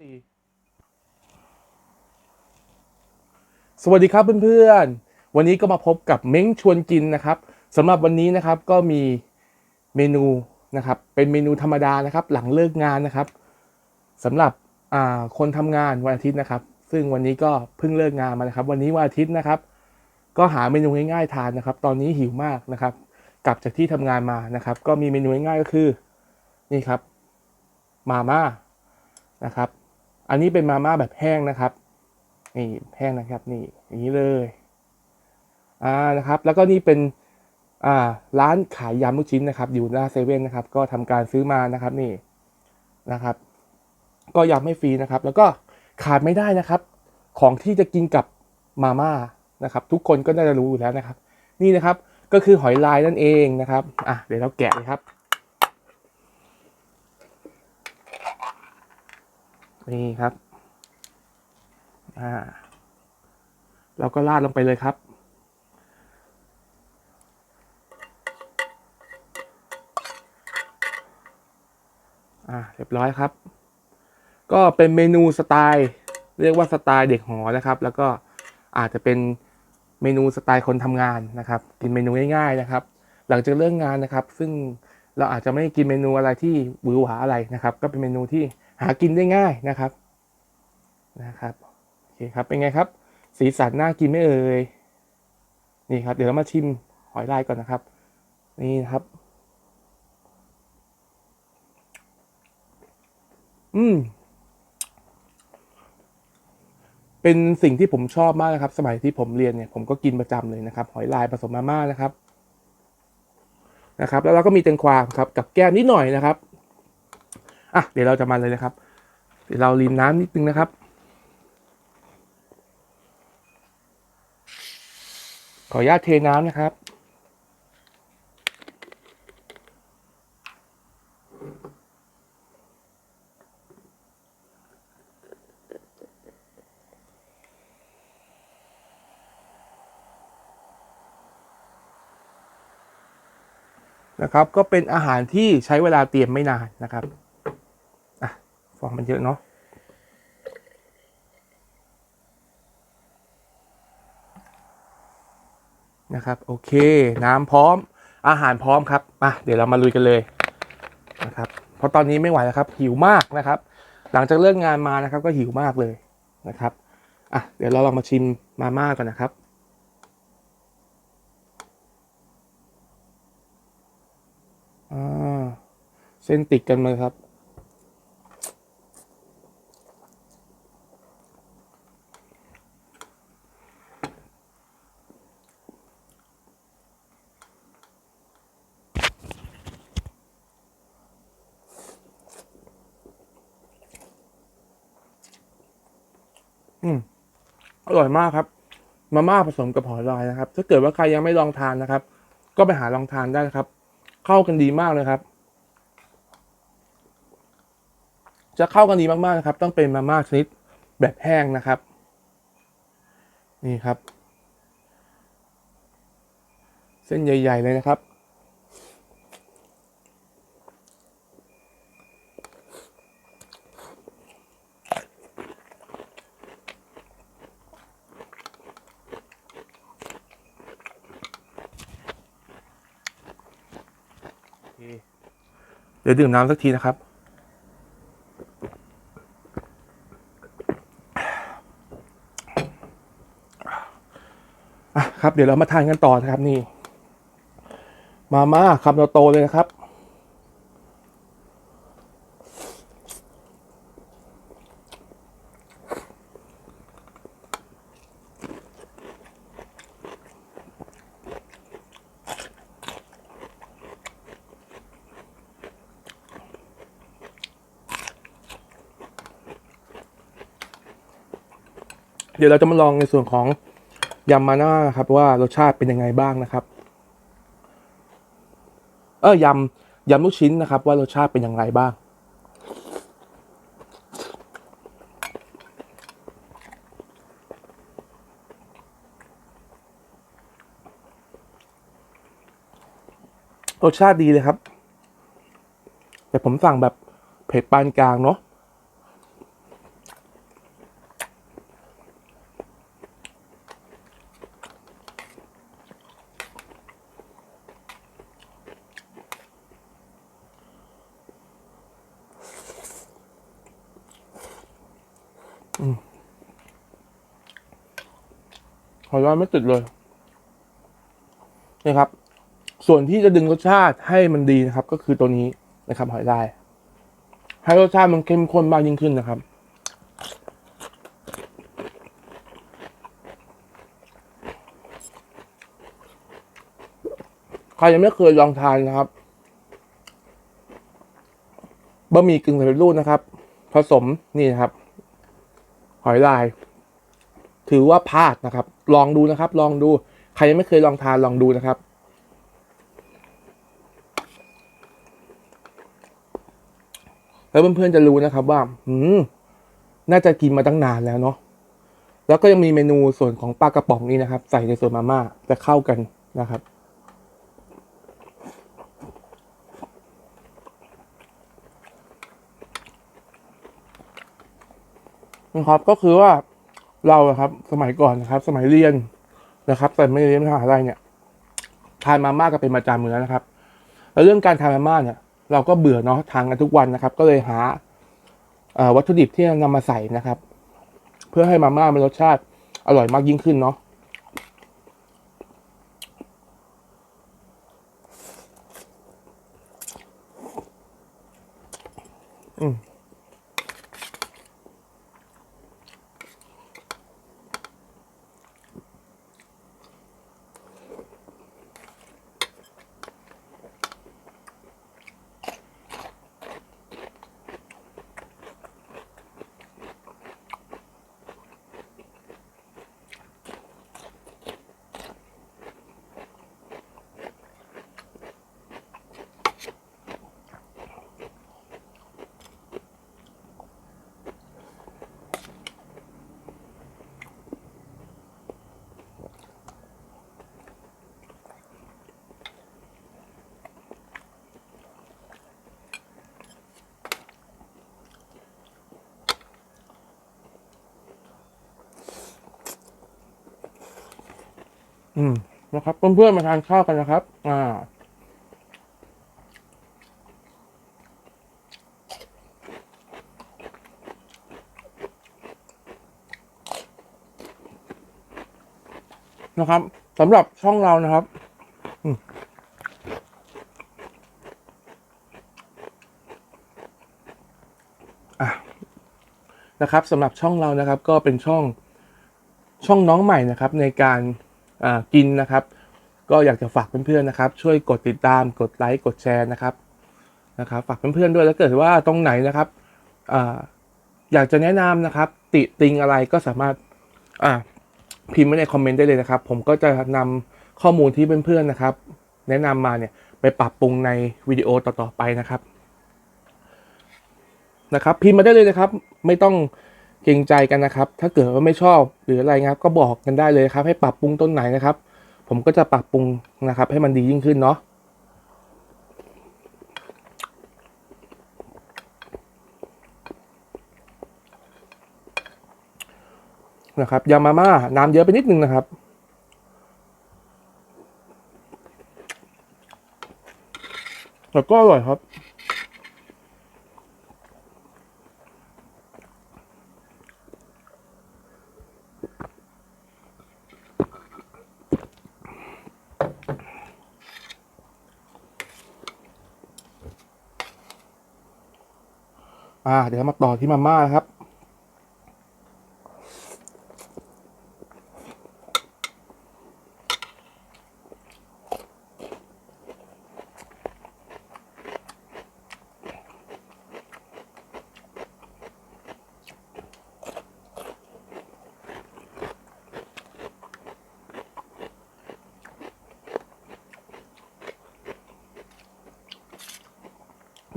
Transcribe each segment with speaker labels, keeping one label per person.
Speaker 1: สี่สวัสดีครับเพื่อนๆ วันนี้ก็มาพบกับเม้งชวนกินนะครับสำหรับวันนี้นะครับก็มีเมนูนะครับ เป็นเมนูธรรมดานะครับ หลังเลิกงานนะครับสำหรับคนทำงานวันอาทิตย์นะครับ ซึ่งวันนี้ก็เพิ่งเลิกงานมานะครับ วันนี้วันอาทิตย์นะครับ ก็หาเมนูง่ายๆทานนะครับ ตอนนี้หิวมากนะครับ กลับจากที่ทำงานมานะครับ ก็มีเมนูง่ายๆก็คือนี่ครับมาม่านะครับ อันนี้เป็นมาม่าแบบแห้งนะครับ นี่แห้งนะครับนี่อย่างนี้เลยอ่านะครับ แล้วก็นี่เป็นอ่าร้านขายยำลูกชิ้นนะครับ อยู่หน้าเซเว่นนะครับ ก็ทำการซื้อมานะครับนี่นะครับ ก็ยำไม่ฟรีนะครับ แล้วก็ขาดไม่ได้นะครับ ของที่จะกินกับมาม่านะครับ ทุกคนก็น่าจะรู้อยู่แล้วนะครับ นี่นะครับก็คือหอยลายนั่นเองนะครับอะเดี๋ยวเราแกะเลยครับ นี่ครับ อ่า เราก็ราดลงไปเลยครับอ่าเรียบร้อยครับ ก็เป็นเมนูสไตล์ เรียกว่าสไตล์เด็กหอนะครับ แล้วก็อาจจะเป็นเมนูสไตล์คนทำงานนะครับ กินเมนูง่ายๆนะครับ หลังจากเลิกงานนะครับ ซึ่งเราอาจจะไม่กินเมนูอะไรที่หวือหวาอะไรนะครับ ก็เป็นเมนูที่ หากินได้ง่ายนะครับนะครับโอเคครับเป็นไงครับ สีสันน่ากินไม่เอ่ยนี่ครับ เดี๋ยวเรามาชิมหอยลายก่อนนะครับ นี่นะครับ อืมเป็นสิ่งที่ผมชอบมากนะครับ สมัยที่ผมเรียนเนี่ยผมก็กินประจำเลยนะครับ หอยลายผสมมาม่านะครับนะครับ แล้วเราก็มีแตงกวาครับกับแก้มนิดหน่อยนะครับ อะเดี๋ยวเราจะมาเลยนะครับ เดี๋ยวเรารินน้ำนิดนึงนะครับ ขออนุญาตเทน้ำนะครับนะครับก็เป็นอาหารที่ใช้เวลาเตรียมไม่นานนะครับ องมันเยอะเนาะนะครับโอเคน้ำพร้อมอาหารพร้อมครับมาเดี๋ยวเรามาลุยกันเลยนะครับเพราะตอนนี้ไม่ไหวแล้วครับ หิวมากนะครับ หลังจากเลิกงานมานะครับ ก็หิวมากเลยนะครับอะเดี๋ยวเราลองมาชิมมาม่ากันนะครับอ่าเส้นติดกันเลยครับ อร่อยมากครับ มาม่าผสมกับหอยลายนะครับ ถ้าเกิดว่าใครยังไม่ลองทานนะครับ ก็ไปหาลองทานได้นะครับ เข้ากันดีมากเลยครับ จะเข้ากันดีมากๆนะครับ ต้องเป็นมาม่าชนิดแบบแห้งนะครับ นี่ครับ เส้นใหญ่ ๆ เลยนะครับ เดี๋ยวดื่มน้ำสักทีนะครับอะครับ เดี๋ยวเรามาทานกันต่อนะครับนี่ มาม่าคำโตๆเลยนะครับ ดี๋ยวเราจะมาลองในส่วนของยำมาน่าครับว่ารสชาติเป็นยังไงบ้างนะครับ เออยำยำลูกชิ้นนะครับ ว่ารสชาติเป็นอย่างไรบ้าง รสชาติดีเลยครับ แต่ผมสั่งแบบเผ็ดปานกลางเนาะ อยลายไม่ติดเลยนี่ครับ ส่วนที่จะดึงรสชาติให้มันดีนะครับ ก็คือตัวนี้นะครับ หอยลาย ให้รสชาติมันเข้มข้นมากยิ่งขึ้นนะครับ ใครยังไม่เคยลองทานนะครับบะหมี่กึ่งสำเร็จรูปนะครับ ผสมนี่นะครับ หอยลาย ถือว่าพลาดนะครับ ลองดูนะครับ ลองดู ใครยังไม่เคยลองทานลองดูนะครับ แล้วเพื่อนๆจะรู้นะครับว่า อืม น่าจะกินมาตั้งนานแล้วเนาะ แล้วก็ยังมีเมนูส่วนของปลากระป๋องนี่นะครับ ใส่ในส่วนมาม่าจะเข้ากันนะครับนะครับก็คือว่า เราครับ สมัยก่อนนะครับ สมัยเรียนนะครับ แต่ไม่ได้เรียนมหาลัยเนี่ยทานมาม่าก็เป็นประจำอยู่แล้วนะครับ แล้วเรื่องการทานมาม่าเนี่ย เราก็เบื่อเนาะทานกันทุกวันนะครับ ก็เลยหาวัตถุดิบที่นำมาใส่นะครับ เพื่อให้มาม่ามีรสชาติอร่อยมากยิ่งขึ้นเนาะ อืมนะครับเพื่อนๆมาทานข้าวกันนะครับ อ่า นะครับสำหรับช่องเรานะครับอืมนะครับสำหรับช่องเรานะครับ ก็เป็นช่องช่องน้องใหม่นะครับ ในการ กินนะครับ ก็อยากจะฝากเพื่อนๆนะครับ ช่วยกดติดตามกดไลค์กดแชร์นะครับนะครับ ฝากเพื่อนๆด้วยแล้วเกิดว่าตรงไหนนะครับออยากจะแนะนำนะครับ ติติงอะไรก็สามารถพิมพ์ไว้ในคอมเมนต์ได้เลยนะครับ ผมก็จะนำข้อมูลที่เพื่อนๆนะครับ แนะนำมาเนี่ยไปปรับปรุงในวิดีโอต่อๆไปนะครับนะครับ พิมพ์มาได้เลยนะครับ ไม่ต้อง เกรงใจกันนะครับ ถ้าเกิดว่าไม่ชอบหรืออะไรนะครับก็บอกกันได้เลยครับ ให้ปรับปรุงต้นไหนนะครับ ผมก็จะปรับปรุงนะครับ ให้มันดียิ่งขึ้นเนาะนะครับยำมาม่าน้ำเยอะไปนิดนึงนะครับแต่ก็อร่อยครับ อ่าเดี๋ยวมาต่อที่มาม่าครับ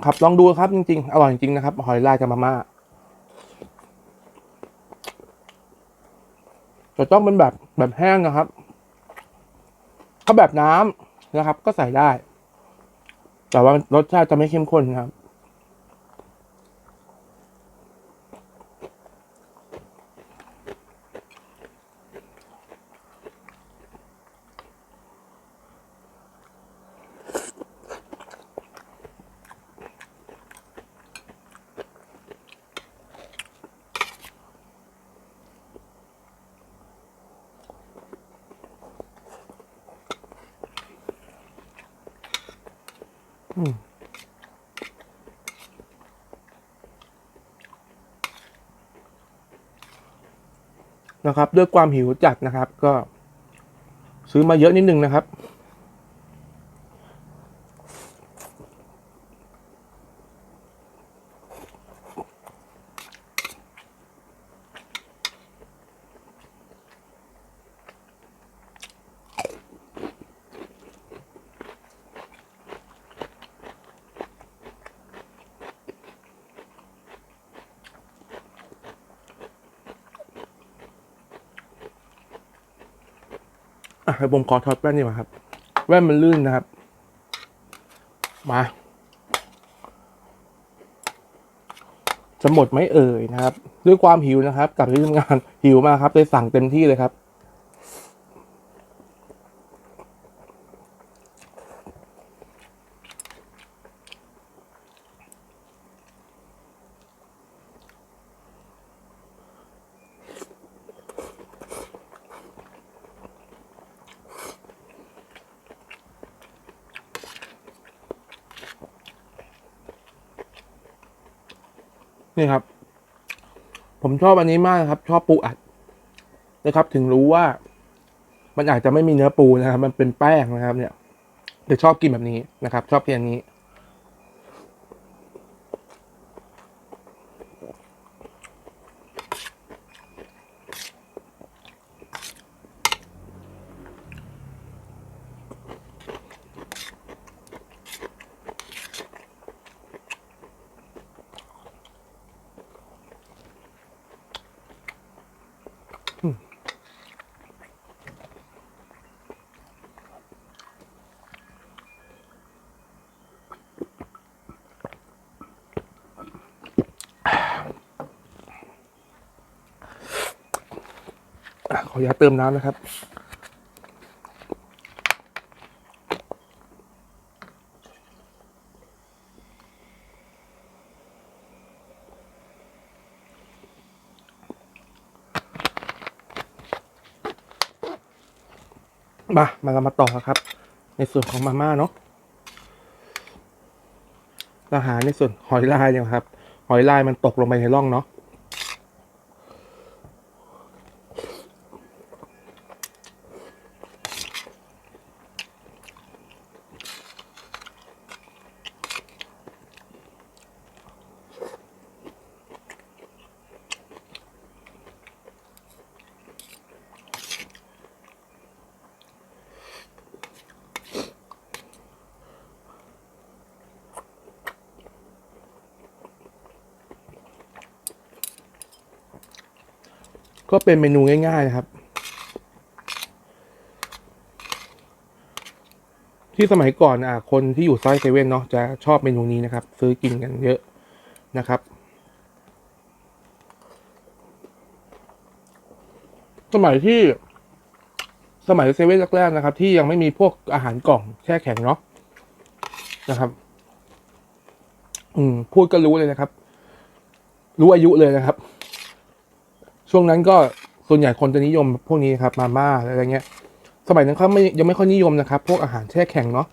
Speaker 1: นะครับ ลองดูครับจริงๆ อร่อยจริงนะครับ หอยลายกับมาม่าแต่ต้องเป็นแบบแบบแห้งนะครับ ถ้าแบบน้ำนะครับ ก็ใส่ได้ แต่ว่ารสชาติจะไม่เข้มข้นครับ นะครับ ด้วยความหิวจัดนะครับ ก็ซื้อมาเยอะนิดนึงนะครับ ผมขอถอดแว่นดีกว่าครับ แว่นมันลื่นนะครับ มาจะหมดไหมเอ่ยนะครับ ด้วยความหิวนะครับกลับที่ทำงานหิวมากครับเลยสั่งเต็มที่เลยครับ นี่ครับ ผมชอบอันนี้มากครับ ชอบปูอัดนะครับ ถึงรู้ว่า มันอาจจะไม่มีเนื้อปูนะครับ มันเป็นแป้งนะครับ เนี่ยแต่ชอบกินแบบนี้นะครับ ชอบกินอันนี้ ขออนุญาตเติมน้ำนะครับ มา มาเรามาต่อครับ ในส่วนของมาม่าเนาะเราหาในส่วนหอยลายเนี่ยครับ หอยลายมันตกลงไปในร่องเนาะ เป็นเมนูง่ายๆนะครับ ที่สมัยก่อนอะคนที่อยู่ซอยเซเว่นเนาะจะชอบเมนูนี้นะครับ ซื้อกินกันเยอะนะครับ สมัยที่สมัยเซเว่นแรกๆนะครับ ที่ยังไม่มีพวกอาหารกล่องแช่แข็งเนาะนะครับ อืมพูดก็รู้เลยนะครับ รู้อายุเลยนะครับ ช่วงนั้นก็ส่วนใหญ่คนจะนิยมพวกนี้ครับมาม่าอะไรเงี้ย สมัยนั้นเขาไม่ยังไม่ค่อยนิยมนะครับ พวกอาหารแช่แข็งเนาะ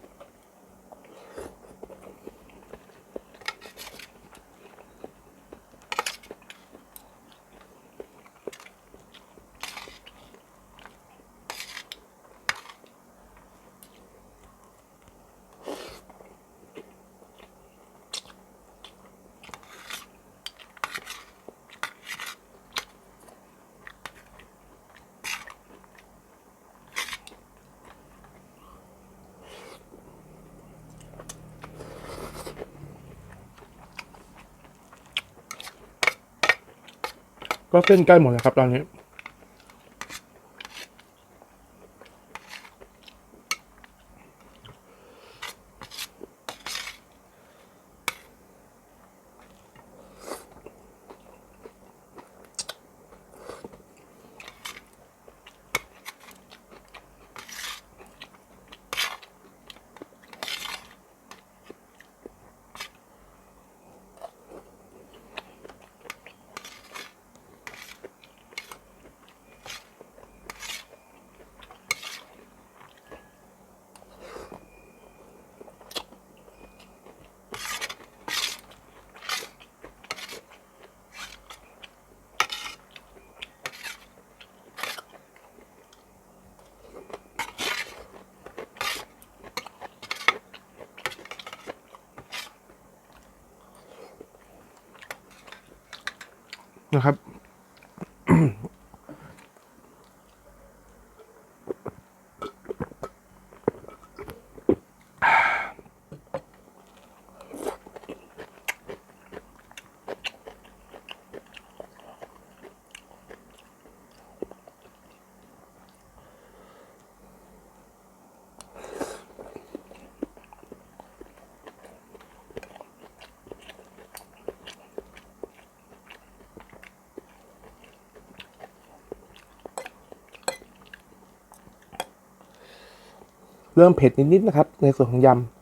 Speaker 1: ก็เส้นใกล้หมดแล้วครับตอนนี้ นะครับ เริ่มเผ็ดนิดๆนะครับ ในส่วนของยำ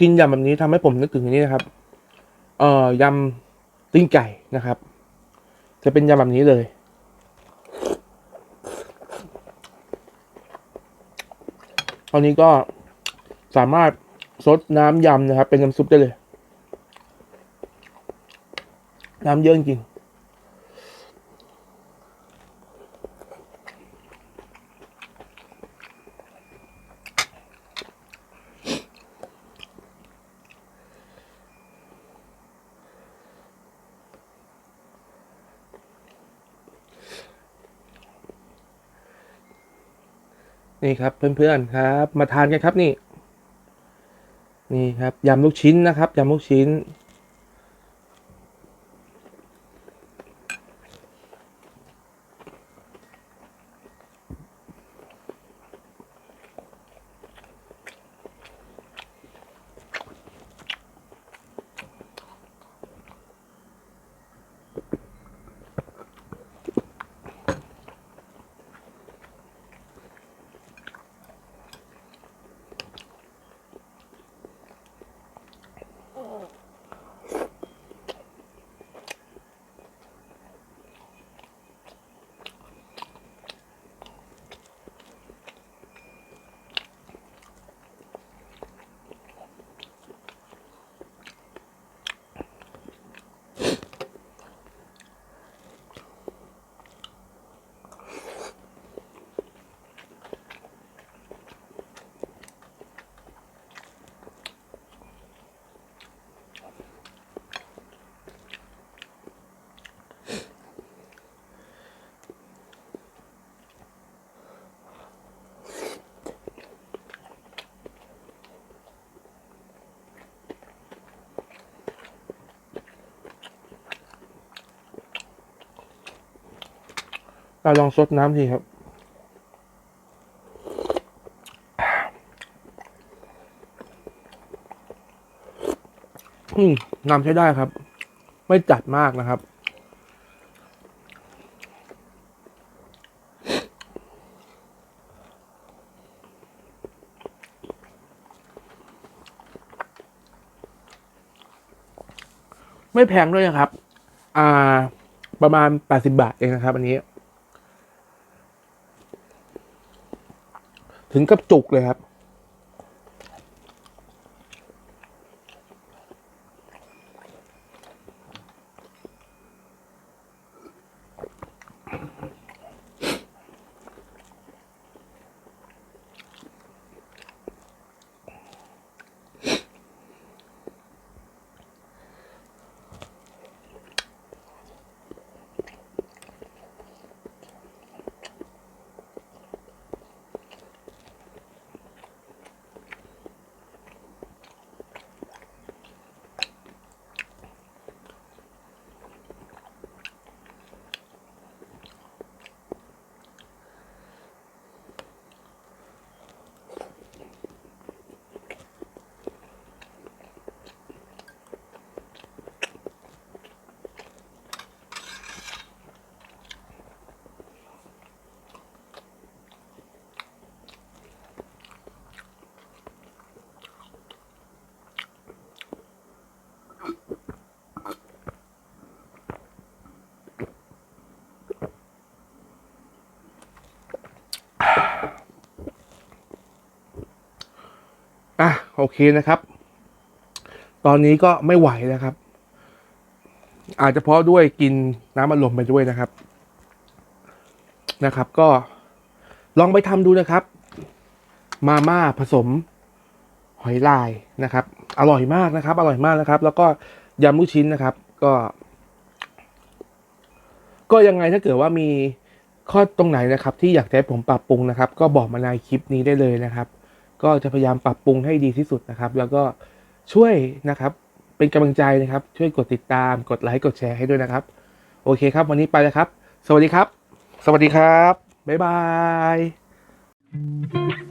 Speaker 1: กินยำแบบนี้ทำให้ผมนึกถึงอันนี้นะครับ เอ่อยำตีนไก่นะครับ จะเป็นยำแบบนี้เลย ตอนนี้ก็สามารถซดน้ำยำนะครับ เป็นน้ำซุปได้เลย น้ำเยอะจริง นี่ครับเพื่อนๆครับ มาทานกันครับนี่ นี่ครับยำลูกชิ้นนะครับยำลูกชิ้น เราลองซดน้ำทีครับ อืมน้ำใช้ได้ครับ ไม่จัดมากนะครับ ไม่แพงด้วยนะครับ อ่า ประมาณแปดสิบาทเองนะครับ อันนี้ ถึงกับจุกเลยครับ โอเคนะครับ ตอนนี้ก็ไม่ไหวนะครับ อาจจะเพราะด้วยกินน้ำอัดลมไปด้วยนะครับนะครับ ก็ลองไปทำดูนะครับ มาม่าผสมหอยลายนะครับ อร่อยมากนะครับ อร่อยมากนะครับ แล้วก็ยำลูกชิ้นนะครับ ก็ ก็ยังไงถ้าเกิดว่ามีข้อตรงไหนนะครับ ที่อยากให้ผมปรับปรุงนะครับ ก็บอกมาในคลิปนี้ได้เลยนะครับ ก็จะพยายามปรับปรุงให้ดีที่สุดนะครับ แล้วก็ช่วยนะครับเป็นกำลังใจนะครับ ช่วยกดติดตามกดไลค์กดแชร์ให้ด้วยนะครับ โอเคครับ วันนี้ไปแล้วครับ สวัสดีครับ สวัสดีครับ บ๊ายบาย